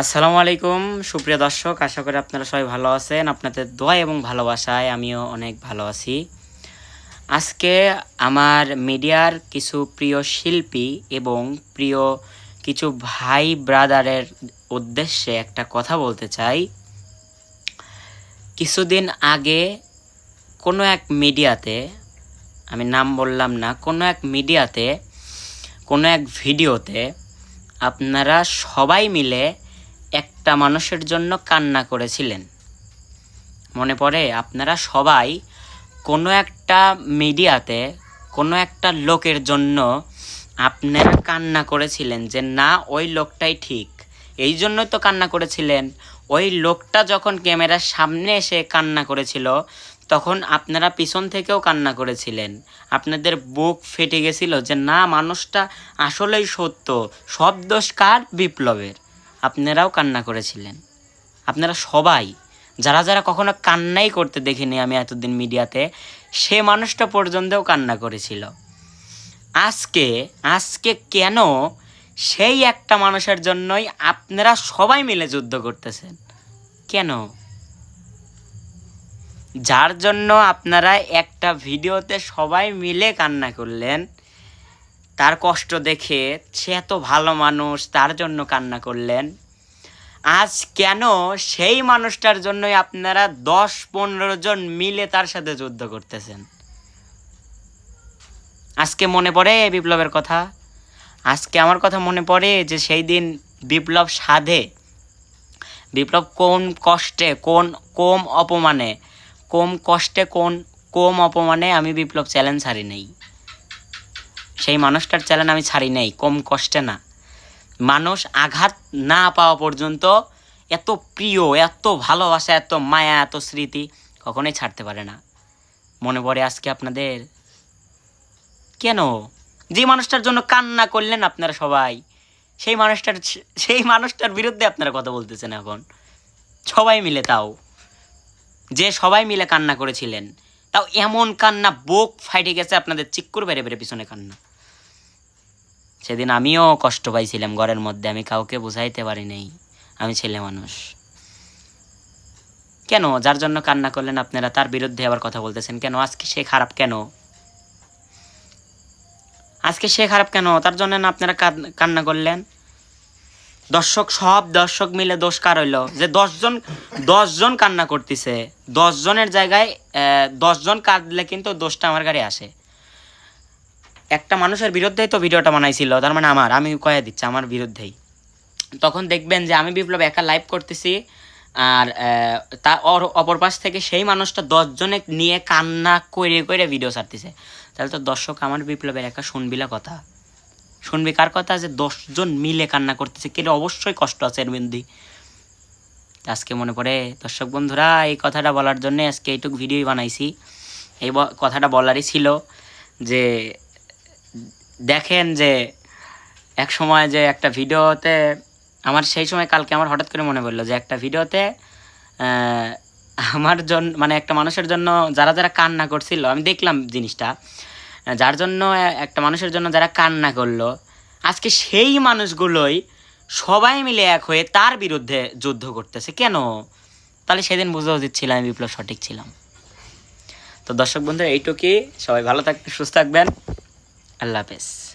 আসসালামু আলাইকুম, সুপ্রিয় দর্শক, আশা করি আপনারা সবাই ভালো আছেন। আপনাদের দোয়া এবং ভালোবাসায় আমিও অনেক ভালো আছি। আজকে আমার মিডিয়ার কিছু প্রিয় শিল্পী এবং প্রিয় কিছু ভাই ব্রাদারের উদ্দেশ্যে একটা কথা বলতে চাই। কিছুদিন আগে কোনো এক মিডিয়াতে, আমি নাম বললাম না, কোনো এক মিডিয়াতে, কোনো এক ভিডিওতে আপনারা সবাই মিলে একটা মানুষের জন্য কান্না করেছিলেন। মনে পড়ে, আপনারা সবাই কোনো একটা মিডিয়াতে কোনো একটা লোকের জন্য আপনারা কান্না করেছিলেন যে, না, ওই লোকটাই ঠিক। এই জন্যই তো কান্না করেছিলেন। ওই লোকটা যখন ক্যামেরার সামনে এসে কান্না করেছিল, তখন আপনারা পিছন থেকেও কান্না করেছিলেন। আপনাদের বুক ফেটে গেছিল যে, না, মানুষটা আসলেই সত্য। সব দোষ কার? বিপ্লবের। আপনারাও কান্না করেছিলেন। আপনারা সবাই, যারা যারা কখনো কান্নাই করতে দেখিনি আমি এতদিন মিডিয়াতে, সে মানুষটা পর্যন্তও কান্না করেছিল। আজকে আজকে কেন সেই একটা মানুষের জন্যই আপনারা সবাই মিলে যুদ্ধ করতেছেন? কেন? যার জন্য আপনারা একটা ভিডিওতে সবাই মিলে কান্না করলেন, তার কষ্ট দেখে সে এত ভালো মানুষ, তার জন্য কান্না করলেন আজ কেন সেই মানুষটার জন্যই আপনারা দশ পনেরো জন মিলে তার সাথে যুদ্ধ করতেছেন? আজকে মনে পড়ে বিপ্লবের কথা? আজকে আমার কথা মনে পড়ে যে সেই দিন বিপ্লব সাধে। বিপ্লব কোন কষ্টে, কোন, কম অপমানে, কম কষ্টে, কোন, কম অপমানে আমি বিপ্লব চ্যালেঞ্জ ছাড়ি নেই। সেই মানুষটার চ্যালেঞ্জ আমি ছাড়ি নেই, কম কষ্টে না। মানুষ আঘাত না পাওয়া পর্যন্ত এত প্রিয়, এত ভালোবাসা, এত মায়া, এত স্মৃতি কখনোই ছাড়তে পারে না। মনে পড়ে আজকে আপনাদের, কেন? যে মানুষটার জন্য কান্না করলেন আপনারা সবাই, সেই মানুষটার সেই মানুষটার বিরুদ্ধে আপনারা কথা বলতেছেন এখন। সবাই মিলে তাও, যে সবাই মিলে কান্না করেছিলেন, তাও এমন কান্না, বুক ফাইটে গেছে আপনাদের, চিক্কুর বেড়ে বেড়ে পিছনে কান্না। সেদিন আমিও কষ্ট পাইছিলাম ঘরের মধ্যে, আমি কাউকে বুঝাইতে পারি নাই, আমি ছেলে মানুষ। কেন? যার জন্য কান্না করলেন আপনারা, তার বিরুদ্ধে আবার কথা বলতেছেন কেন? আজকে সে খারাপ কেন? আজকে সে খারাপ কেন? তার জন্য না আপনারা কান্না করলেন? দর্শক, সব দর্শক মিলে দোষ কার হইল? যে দশজন দশজন কান্না করতেছে, দশজনের জায়গায় দশজন কাঁদলে কিন্তু দোষটা আমার গাড়ি আসে। একটা মানুষের বিরুদ্ধেই তো ভিডিওটা বানাইছিল, তার মানে আমার, আমি কয়ে দিচ্ছি আমার বিরুদ্ধেই। তখন দেখবেন যে আমি বিপ্লব একা লাইভ করতেছি, আর তা অপর পাশ থেকে সেই মানুষটা দশজনে নিয়ে কান্না করে করে ভিডিও ছাড়তেছে। তাহলে তো দর্শক, আমার বিপ্লবের একা শুনবিলা কথা? শুনবি কার কথা? যে দশজন মিলে কান্না করতেছে কেন অবশ্যই কষ্ট আছে এর মধ্যে আজকে মনে পড়ে, দর্শক বন্ধুরা, এই কথাটা বলার জন্য আজকে এইটুকু ভিডিওই বানাইছি। এই কথাটা বলারই ছিল যে দেখেন যে এক সময় যে একটা ভিডিওতে আমার সেই সময় কালকে আমার হঠাৎ করে মনে পড়ল যে একটা ভিডিওতে আমার জন্য মানে একটা মানুষের জন্য যারা যারা কান্না করছিল, আমি দেখলাম জিনিসটা যার জন্য একটা মানুষের জন্য যারা কান্না করল, আজকে সেই মানুষগুলোই সবাই মিলে এক হয়ে তার বিরুদ্ধে যুদ্ধ করতেছে। কেন? তাহলে সেদিন বুঝা উচিত ছিল আমি বিপ্লব সঠিক ছিলাম। তো দর্শক বন্ধু, এইটুকুই। সবাই ভালো থাকবেন, সুস্থ থাকবেন। আল্লাহ হাফেজ।